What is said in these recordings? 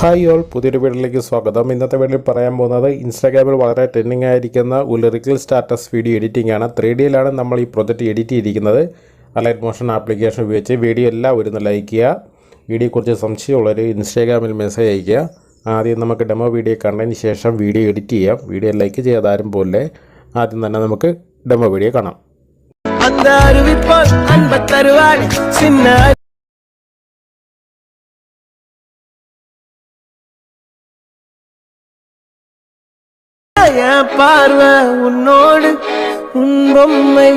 Hi all പുതിയൊരു വീഡിയോയിലേക്ക് സ്വാഗതം. ഇന്നത്തെ വീഡിയോയിൽ പറയാൻ പോകുന്നത് ഇൻസ്റ്റാഗ്രാമിൽ വളരെ ട്രെൻഡിങ് ആയിരിക്കുന്ന ഒരു ലിറിക്കൽ സ്റ്റാറ്റസ് വീഡിയോ എഡിറ്റിംഗ് ആണ്. ത്രീ ഡിയിലാണ് നമ്മൾ ഈ പ്രൊജക്റ്റ് എഡിറ്റ് ചെയ്തിരിക്കുന്നത്. അലൈറ്റ് മോഷൻ ആപ്ലിക്കേഷൻ ഉപയോഗിച്ച് വീഡിയോ എല്ലാം ഒരു ലൈക്ക് ചെയ്യുക. വീഡിയോയെക്കുറിച്ച് സംശയമുള്ളവർ ഇൻസ്റ്റാഗ്രാമിൽ മെസ്സേജ് അയയ്ക്കുക. ആദ്യം നമുക്ക് ഡെമോ വീഡിയോ കണ്ടതിന് ശേഷം വീഡിയോ എഡിറ്റ് ചെയ്യാം. വീഡിയോ ലൈക്ക് ചെയ്യാതാരും പോലെ ആദ്യം തന്നെ നമുക്ക് ഡെമോ വീഡിയോ കാണാം. பார்வை உன்னோடு உன் பொம்மை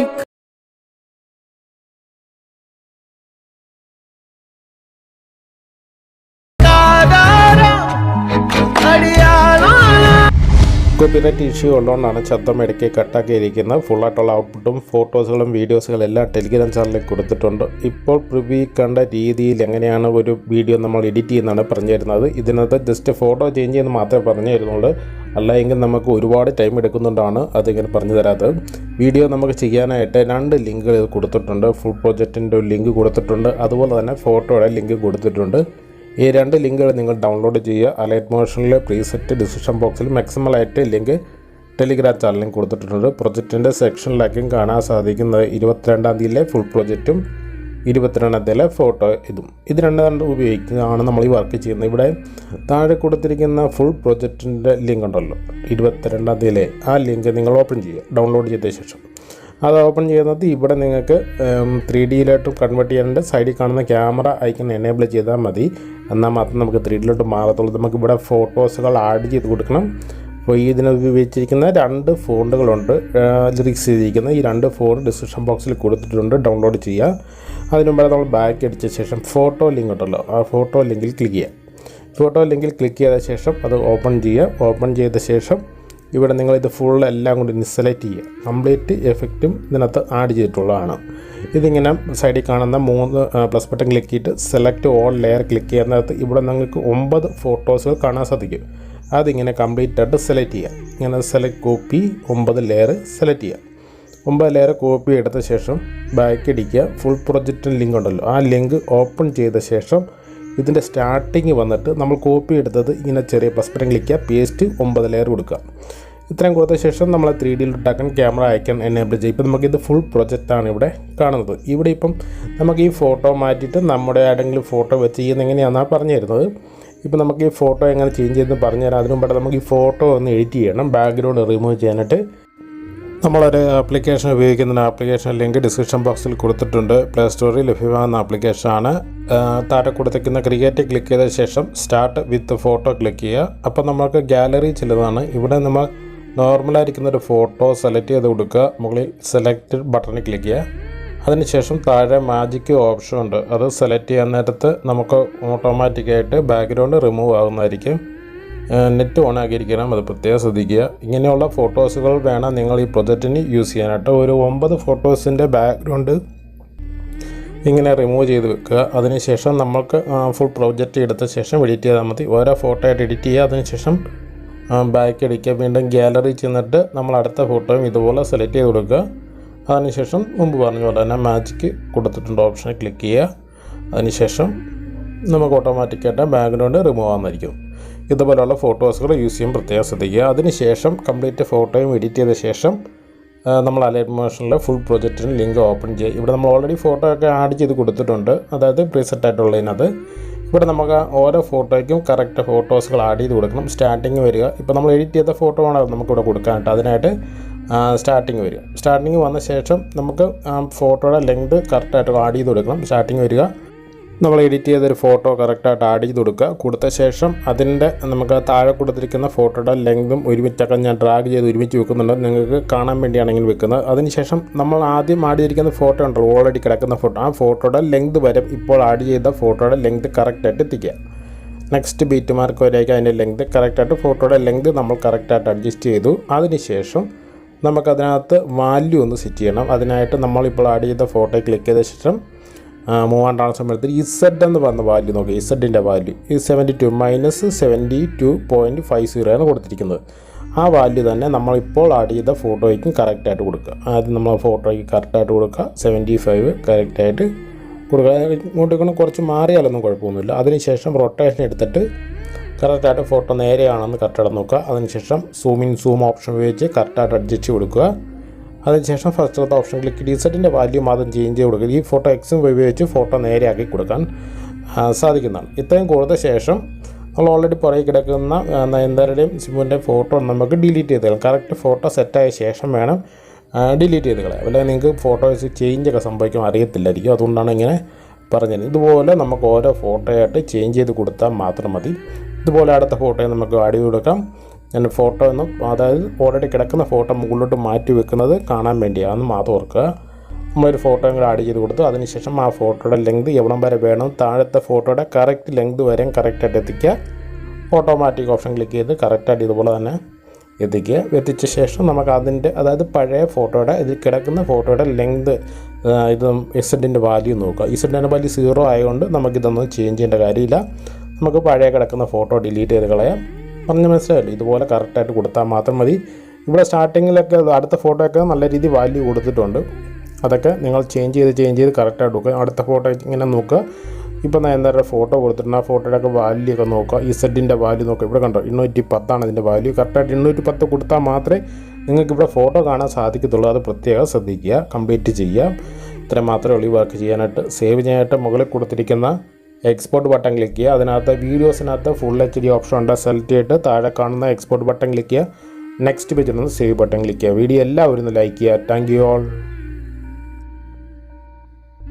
காதாரம் அடியாளம் കോപ്പിറൈറ്റ് ഇഷ്യൂ ഉള്ളതുകൊണ്ടാണ് ശബ്ദം ഇടയ്ക്ക് കട്ടാക്കിയിരിക്കുന്നത് ഫുള്ളായിട്ടുള്ള ഔട്ട്പുട്ടും ഫോട്ടോസുകളും വീഡിയോസുകളും എല്ലാം ടെലിഗ്രാം ചാനലിൽ കൊടുത്തിട്ടുണ്ട് ഇപ്പോൾ പ്രിവ്യൂ കണ്ട രീതിയിൽ എങ്ങനെയാണ് ഒരു വീഡിയോ നമ്മൾ എഡിറ്റ് ചെയ്യുന്നതാണ് പറഞ്ഞു തരുന്നത് ഇതിനകത്ത് ജസ്റ്റ് ഫോട്ടോ ചേഞ്ച് ചെയ്യുന്ന മാത്രമേ പറഞ്ഞു തരുന്നുള്ളൂ അല്ല എങ്കിൽ നമുക്ക് ഒരുപാട് ടൈം എടുക്കുന്നുണ്ടാണ് അതിങ്ങനെ പറഞ്ഞു തരാത്തത്. വീഡിയോ നമുക്ക് ചെയ്യാനായിട്ട് രണ്ട് ലിങ്കുകൾ കൊടുത്തിട്ടുണ്ട്. ഫുൾ പ്രോജക്റ്റിന്റെ ഒരു ലിങ്ക് കൊടുത്തിട്ടുണ്ട്. അതുപോലെ തന്നെ ഫോട്ടോയുടെ ലിങ്ക് കൊടുത്തിട്ടുണ്ട്. ഈ രണ്ട് ലിങ്കുകൾ നിങ്ങൾ ഡൗൺലോഡ് ചെയ്യുക. അലൈറ്റ് മോഷനിലെ പ്രീസെറ്റ് ഡിസിഷൻ ബോക്സിൽ മാക്സിമൽ ആയിട്ട് ലിങ്ക് ടെലിഗ്രാം ചാനലിൽ കൊടുത്തിട്ടുണ്ട്. പ്രൊജക്റ്റിന്റെ സെക്ഷനിലേക്കും കാണാൻ സാധിക്കുന്നത്. ഇരുപത്തിരണ്ടാം തീയതിയിലെ ഫുൾ പ്രൊജക്റ്റും ഇരുപത്തിരണ്ടാം തീയതിയിലെ ഫോട്ടോ ഇതും. ഇത് രണ്ടും ഉപയോഗിക്കുന്നതാണ് നമ്മൾ ഈ വർക്ക് ചെയ്യുന്നത്. ഇവിടെ താഴെ കൊടുത്തിരിക്കുന്ന ഫുൾ പ്രൊജക്റ്റിന്റെ ലിങ്ക് ഉണ്ടല്ലോ. ഇരുപത്തിരണ്ടാം തീയതിയിലെ ആ ലിങ്ക് നിങ്ങൾ ഓപ്പൺ ചെയ്യുക. ഡൗൺലോഡ് ചെയ്ത ശേഷം. അത് ഓപ്പൺ ചെയ്യുന്നത് ഇവിടെ നിങ്ങൾക്ക് ത്രീ ഡിയിലോട്ട് കൺവേർട്ട് ചെയ്യാനുണ്ട്. സൈഡിൽ കാണുന്ന ക്യാമറ ഐക്കൺ എനേബിൾ ചെയ്താൽ മതി. എന്നാൽ മാത്രം നമുക്ക് ത്രീ ഡിയിലോട്ട് മാറത്തുള്ളൂ. നമുക്ക് ഇവിടെ ഫോട്ടോസുകൾ ആഡ് ചെയ്ത് കൊടുക്കണം. അപ്പോൾ ഈ ഇതിന് ഉപയോഗിച്ചിരിക്കുന്ന രണ്ട് ഫോണ്ടുകളുണ്ട് ലിറിക്സ് ചെയ്തിരിക്കുന്ന ഈ രണ്ട് ഫോൺ ഡിസ്ക്രിപ്ഷൻ ബോക്സിൽ കൊടുത്തിട്ടുണ്ട്. ഡൗൺലോഡ് ചെയ്യുക. അതിന് മുമ്പേ നമ്മൾ ബാക്ക് അടിച്ച ശേഷം ഫോട്ടോ ലിങ്ക് ഉണ്ടല്ലോ. ആ ഫോട്ടോ ലിങ്കിൽ ക്ലിക്ക് ചെയ്യാം ഫോട്ടോ ലിങ്കിൽ ക്ലിക്ക് ചെയ്ത ശേഷം അത് ഓപ്പൺ ചെയ്യുക. ഓപ്പൺ ചെയ്ത ശേഷം ഇവിടെ നിങ്ങൾ ഇത് ഫുൾ എല്ലാം കൂടി സെലക്ട് ചെയ്യുക. കംപ്ലീറ്റ് എഫക്റ്റും ഇതിനകത്ത് ആഡ് ചെയ്തിട്ടുള്ളതാണ്. ഇതിങ്ങനെ സൈഡിൽ കാണുന്ന മൂന്ന് പ്ലസ് ബട്ടൺ ക്ലിക്ക് ചെയ്തിട്ട് സെലക്ട് ഓൾ ലെയർ ക്ലിക്ക് ചെയ്യുന്നതിനകത്ത് ഇവിടെ നിങ്ങൾക്ക് ഒമ്പത് ഫോട്ടോസുകൾ കാണാൻ സാധിക്കും. അതിങ്ങനെ കംപ്ലീറ്റ് ആയിട്ട് സെലക്ട് ചെയ്യുക. ഇങ്ങനെ സെലക്ട് കോപ്പി ഒമ്പത് ലെയർ സെലക്ട് ചെയ്യുക. ഒമ്പത് ലെയർ കോപ്പി എടുത്ത ശേഷം ബാക്ക് അടിക്കുക ഫുൾ പ്രൊജക്റ്റിന് ലിങ്ക് ഉണ്ടല്ലോ. ആ ലിങ്ക് ഓപ്പൺ ചെയ്ത ശേഷം ഇതിന്റെ സ്റ്റാർട്ടിങ് വന്നിട്ട് നമ്മൾ കോപ്പി എടുത്തത് ഇങ്ങനെ ചെറിയ പ്ലസ് ബട്ടൺ ക്ലിക്ക് ചെയ്യുക. പേസ്റ്റ് ഒമ്പത് ലെയർ കൊടുക്കുക. ഇത്രയും കൊടുത്ത ശേഷം നമ്മൾ ത്രീ ഡിയിൽ ഉണ്ടാക്കാൻ ക്യാമറ അയക്കാൻ എനേബിൾ ചെയ്യും ഇപ്പം നമുക്കിത് ഫുൾ പ്രൊജക്റ്റാണ് ഇവിടെ കാണുന്നത്. ഇവിടെ ഇപ്പം നമുക്ക് ഈ ഫോട്ടോ മാറ്റിയിട്ട് നമ്മുടെ ആരെങ്കിലും ഫോട്ടോ വെച്ച് ചെയ്യുന്ന എങ്ങനെയാണെന്നാണ് പറഞ്ഞു തരുന്നത് ഇപ്പം നമുക്ക് ഈ ഫോട്ടോ എങ്ങനെ ചേഞ്ച് ചെയ്തെന്ന് പറഞ്ഞു അതിനുമ്പോൾ നമുക്ക് ഈ ഫോട്ടോ ഒന്ന് എഡിറ്റ് ചെയ്യണം. ബാക്ക്ഗ്രൗണ്ട് റിമൂവ് ചെയ്യാനായിട്ട്. നമ്മളൊരു ആപ്ലിക്കേഷൻ ഉപയോഗിക്കുന്ന ആപ്ലിക്കേഷൻ ലിങ്ക് ഡിസ്ക്രിപ്ഷൻ ബോക്സിൽ കൊടുത്തിട്ടുണ്ട്. പ്ലേ സ്റ്റോറിൽ ലഭ്യമാകുന്ന ആപ്ലിക്കേഷനാണ് താഴെ കൊടുത്തിരിക്കുന്ന ക്രിയേറ്റ് ക്ലിക്ക് ചെയ്ത ശേഷം സ്റ്റാർട്ട് വിത്ത് ഫോട്ടോ ക്ലിക്ക് ചെയ്യുക. അപ്പോൾ നമ്മൾക്ക് ഗാലറി ചിലതാണ്. ഇവിടെ നമ്മൾ നോർമലായിരിക്കുന്ന ഒരു ഫോട്ടോ സെലക്ട് ചെയ്ത് കൊടുക്കുക. മുകളിൽ സെലക്ട് ബട്ടണിൽ ക്ലിക്ക് ചെയ്യുക. അതിനുശേഷം താഴെ മാജിക് ഓപ്ഷൻ ഉണ്ട്. അത് സെലക്ട് ചെയ്യാൻ നേരത്ത് നമുക്ക് ഓട്ടോമാറ്റിക്കായിട്ട് ബാക്ക്ഗ്രൗണ്ട് റിമൂവ് ആകുന്നതായിരിക്കും നെറ്റ് ഓൺ ആക്കിയിരിക്കണം. അത് പ്രത്യേകം ശ്രദ്ധിക്കുക. ഇങ്ങനെയുള്ള ഫോട്ടോസുകൾ വേണം നിങ്ങൾ ഈ പ്രൊജക്റ്റിന് യൂസ് ചെയ്യാനായിട്ട് ഒരു ഒമ്പത് ഫോട്ടോസിന്റെ ബാക്ക്ഗ്രൗണ്ട് ഇങ്ങനെ റിമൂവ് ചെയ്ത് വെക്കുക. അതിനുശേഷം നമ്മൾക്ക് ഫുൾ പ്രൊജക്റ്റ് എടുത്ത ശേഷം എഡിറ്റ് ചെയ്താൽ മതി. ഓരോ ഫോട്ടോ ആയിട്ട് എഡിറ്റ് ചെയ്യുക. അതിനുശേഷം ബാക്ക് അടിക്കുക വീണ്ടും ഗാലറി ചെന്നിട്ട് നമ്മൾ അടുത്ത ഫോട്ടോയും ഇതുപോലെ സെലക്ട് ചെയ്ത് കൊടുക്കുക. അതിനുശേഷം മുമ്പ് പറഞ്ഞ പോലെ തന്നെ മാജിക്ക് കൊടുത്തിട്ടുണ്ട്. ഓപ്ഷനിൽ ക്ലിക്ക് ചെയ്യുക. അതിനുശേഷം നമുക്ക് ഓട്ടോമാറ്റിക്കായിട്ട് ബാക്ക്ഗ്രൗണ്ട് റിമൂവ് ആകുന്നതായിരിക്കും ഇതുപോലെയുള്ള ഫോട്ടോസുകൾ യൂസ് ചെയ്യാൻ പ്രത്യേകം ശ്രദ്ധിക്കുക. അതിനുശേഷം കംപ്ലീറ്റ് ഫോട്ടോയും എഡിറ്റ് ചെയ്ത ശേഷം നമ്മൾ അലൈറ്റ് മോഷനിലെ ഫുൾ പ്രൊജക്റ്റിന് ലിങ്ക് ഓപ്പൺ ചെയ്യുക. ഇവിടെ നമ്മൾ ഓൾറെഡി ഫോട്ടോ ഒക്കെ ആഡ് ചെയ്ത് കൊടുത്തിട്ടുണ്ട്. അതായത് പ്രീസെറ്റ് ആയിട്ടുള്ളതിനകത്ത് ഇവിടെ നമുക്ക് ഓരോ ഫോട്ടോയ്ക്കും കറക്റ്റ് ഫോട്ടോസുകൾ ആഡ് ചെയ്ത് കൊടുക്കണം. സ്റ്റാർട്ടിങ് വരിക. ഇപ്പോൾ നമ്മൾ എഡിറ്റ് ചെയ്ത ഫോട്ടോ ആണ് നമുക്കിവിടെ കൊടുക്കാനായിട്ട് അതിനായിട്ട് സ്റ്റാർട്ടിങ് വരിക. സ്റ്റാർട്ടിങ് വന്ന ശേഷം നമുക്ക് ഫോട്ടോയുടെ ലെങ്ത് കറക്റ്റായിട്ട് ആഡ് ചെയ്ത് കൊടുക്കണം. സ്റ്റാർട്ടിങ് വരിക. നമ്മൾ എഡിറ്റ് ചെയ്തൊരു ഫോട്ടോ കറക്റ്റായിട്ട് ആഡ് ചെയ്ത് കൊടുക്കുക. കൊടുത്ത ശേഷം അതിന്റെ നമുക്ക് താഴെ കൊടുത്തിരിക്കുന്ന ഫോട്ടോയുടെ ലെങ്തും ഒരുമിച്ചൊക്കെ ഞാൻ ഡ്രാഗ് ചെയ്ത് ഒരുമിച്ച് വെക്കുന്നുണ്ട്. നിങ്ങൾക്ക് കാണാൻ വേണ്ടിയാണെങ്കിൽ വെക്കുന്നത്. അതിനുശേഷം നമ്മൾ ആദ്യം ആഡ് ചെയ്തിരിക്കുന്ന ഫോട്ടോ ഉണ്ടല്ലോ ഓൾറെഡി കിടക്കുന്ന ഫോട്ടോ ആ ഫോട്ടോയുടെ ലെങ്ത് വരെ ഇപ്പോൾ ആഡ് ചെയ്ത ഫോട്ടോയുടെ ലെങ്ത് കറക്റ്റായിട്ട് എത്തിക്കുക നെക്സ്റ്റ് ബീറ്റ് മാർക്ക് വരെയൊക്കെ അതിന്റെ ലെങ്ത് കറക്റ്റായിട്ട് ഫോട്ടോയുടെ ലെങ്ത് നമ്മൾ കറക്റ്റായിട്ട് അഡ്ജസ്റ്റ് ചെയ്തു. അതിനുശേഷം നമുക്കതിനകത്ത് വാല്യൂ ഒന്ന് സെറ്റ് ചെയ്യണം. അതിനായിട്ട് നമ്മളിപ്പോൾ ആഡ് ചെയ്ത ഫോട്ടോ ക്ലിക്ക് ചെയ്ത ശേഷം മൂവാണ്ടാണ് സമയത്ത് ഇസെഡ് എന്ന് പറഞ്ഞ വാല്യൂ നോക്കുക ഇസഡിന്റെ വാല്യൂ ഈ seventy two minus seventy two point five zero ആണ് കൊടുത്തിരിക്കുന്നത്. ആ വാല്യൂ തന്നെ നമ്മളിപ്പോൾ ആഡ് ചെയ്ത ഫോട്ടോയ്ക്കും കറക്റ്റായിട്ട് കൊടുക്കുക. ആദ്യം നമ്മൾ ഫോട്ടോയ്ക്ക് കറക്റ്റായിട്ട് കൊടുക്കുക. സെവന്റി ഫൈവ് കറക്റ്റായിട്ട് കൊടുക്കുക. ഇങ്ങോട്ടേക്കൊന്ന് കുറച്ച് മാറിയാലൊന്നും കുഴപ്പമൊന്നുമില്ല. അതിനുശേഷം റൊട്ടേഷൻ എടുത്തിട്ട് കറക്റ്റായിട്ട് ഫോട്ടോ നേരെയാണെന്ന് കറക്റ്റായിട്ട് നോക്കുക. അതിനുശേഷം സൂം ഇൻ സൂം ഓപ്ഷൻ ഉപയോഗിച്ച് കറക്റ്റായിട്ട് അഡ്ജസ്റ്റ് കൊടുക്കുക. അതിനുശേഷം ഫസ്റ്റത്തെ ഓപ്ഷൻ ക്ലിക്ക് ഡിസെറ്റിന്റെ വാല്യൂ മാത്രം ചേഞ്ച് ചെയ്ത് കൊടുക്കുക. ഈ ഫോട്ടോ എക്സും ഉപയോഗിച്ച് ഫോട്ടോ നേരെയാക്കി കൊടുക്കാൻ സാധിക്കുന്നതാണ്. ഇത്രയും കൊടുത്ത ശേഷം നമ്മൾ ഓൾറെഡി പുറകെ കിടക്കുന്ന നയൻതാരയുടെയും സിമുവിന്റെയും ഫോട്ടോ നമുക്ക് ഡിലീറ്റ് ചെയ്ത് കളയാം കറക്റ്റ് ഫോട്ടോ സെറ്റായ ശേഷം വേണം ഡിലീറ്റ് ചെയ്ത് കളയാം അല്ലെങ്കിൽ നിങ്ങൾക്ക് ഫോട്ടോസ് ചേഞ്ച് ഒക്കെ സംഭവിക്കും അറിയത്തില്ലായിരിക്കും. അതുകൊണ്ടാണ് ഇങ്ങനെ പറഞ്ഞത്. ഇതുപോലെ നമുക്ക് ഓരോ ഫോട്ടോയായിട്ട് ചേഞ്ച് ചെയ്ത് കൊടുത്താൽ മാത്രം മതി. ഇതുപോലെ അടുത്ത ഫോട്ടോയെ നമുക്ക് ആഡ് ചെയ്ത് കൊടുക്കാം. ഞാൻ ഫോട്ടോ എന്ന് അതായത് ഓൾറെഡി കിടക്കുന്ന ഫോട്ടോ മുകളിലോട്ട് മാറ്റി വെക്കുന്നത് കാണാൻ വേണ്ടിയാണ് മാത്രം ഓർക്കുക. നമ്മളൊരു ഫോട്ടോയും കൂടെ ആഡ് ചെയ്ത് കൊടുത്തു. അതിനുശേഷം ആ ഫോട്ടോയുടെ ലെങ്ത് എവിടം വരെ വേണം താഴത്തെ ഫോട്ടോയുടെ കറക്റ്റ് ലെങ്ത് വരെയും കറക്റ്റായിട്ട് എത്തിക്കുക. ഓട്ടോമാറ്റിക് ഓപ്ഷൻ ക്ലിക്ക് ചെയ്ത് കറക്റ്റായിട്ട് ഇതുപോലെ തന്നെ എത്തിക്കുക. എത്തിച്ച ശേഷം നമുക്ക് അതിന്റെ അതായത് പഴയ ഫോട്ടോയുടെ ഇതിൽ കിടക്കുന്ന ഫോട്ടോയുടെ ലെങ്ത് ഇത് ഇസഡിന്റെ വാല്യൂ നോക്കുക. ഇസഡിന്റെ വാല്യൂ സീറോ ആയതുകൊണ്ട് നമുക്കിതൊന്നും ചേഞ്ച് ചെയ്യേണ്ട കാര്യമില്ല. നമുക്ക് പഴയ കിടക്കുന്ന ഫോട്ടോ ഡിലീറ്റ് ചെയ്ത് കളയാം. പറഞ്ഞ് മനസ്സിലായല്ലോ? ഇതുപോലെ കറക്റ്റായിട്ട് കൊടുത്താൽ മാത്രം മതി. ഇവിടെ സ്റ്റാർട്ടിങ്ങിലൊക്കെ അടുത്ത ഫോട്ടോയൊക്കെ നല്ല രീതിയിൽ വാല്യൂ കൊടുത്തിട്ടുണ്ട്. അതൊക്കെ നിങ്ങൾ ചേഞ്ച് ചെയ്ത് ചേഞ്ച് ചെയ്ത് കറക്റ്റായിട്ട് നോക്കുക. അടുത്ത ഫോട്ടോ ഇങ്ങനെ നോക്കുക. ഇപ്പോൾ ഞാൻ എന്താ ഫോട്ടോ കൊടുത്തിട്ടുണ്ട്. ആ ഫോട്ടോയുടെയൊക്കെ വാല്യൂ ഒക്കെ നോക്കുക. ഈ സെഡിന്റെ വാല്യൂ നോക്കുക. ഇവിടെ കണ്ടോ എണ്ണൂറ്റി പത്താണ് ഇതിന്റെ വാല്യൂ കറക്റ്റായിട്ട് എണ്ണൂറ്റി പത്ത് കൊടുത്താൽ മാത്രമേ നിങ്ങൾക്ക് ഇവിടെ ഫോട്ടോ കാണാൻ സാധിക്കത്തുള്ളൂ. അത് പ്രത്യേകം ശ്രദ്ധിക്കുക കംപ്ലീറ്റ് ചെയ്യുക. ഇത്ര മാത്രമേ ഉള്ളൂ വർക്ക് ചെയ്യാനായിട്ട്. സേവ് ചെയ്യാനായിട്ട് മുകളിൽ കൊടുത്തിരിക്കുന്ന എക്സ്പോർട്ട് ബട്ടൺ ക്ലിക്ക് ചെയ്യുക. അതിനകത്ത് വീഡിയോസിനകത്ത് ഫുൾ എച്ച് ഡി ഓപ്ഷൻ ഉണ്ട്. സെലക്ട് ചെയ്തിട്ട് താഴെ കാണുന്ന എക്സ്പോർട്ട് ബട്ടൺ ക്ലിക്ക് ചെയ്യുക. നെക്സ്റ്റ് പേജിൽ നിന്ന് സേവ് ബട്ടൺ ക്ലിക്ക് ചെയ്യുക. വീഡിയോ എല്ലാവരും ലൈക്ക് ചെയ്യുക. Thank you all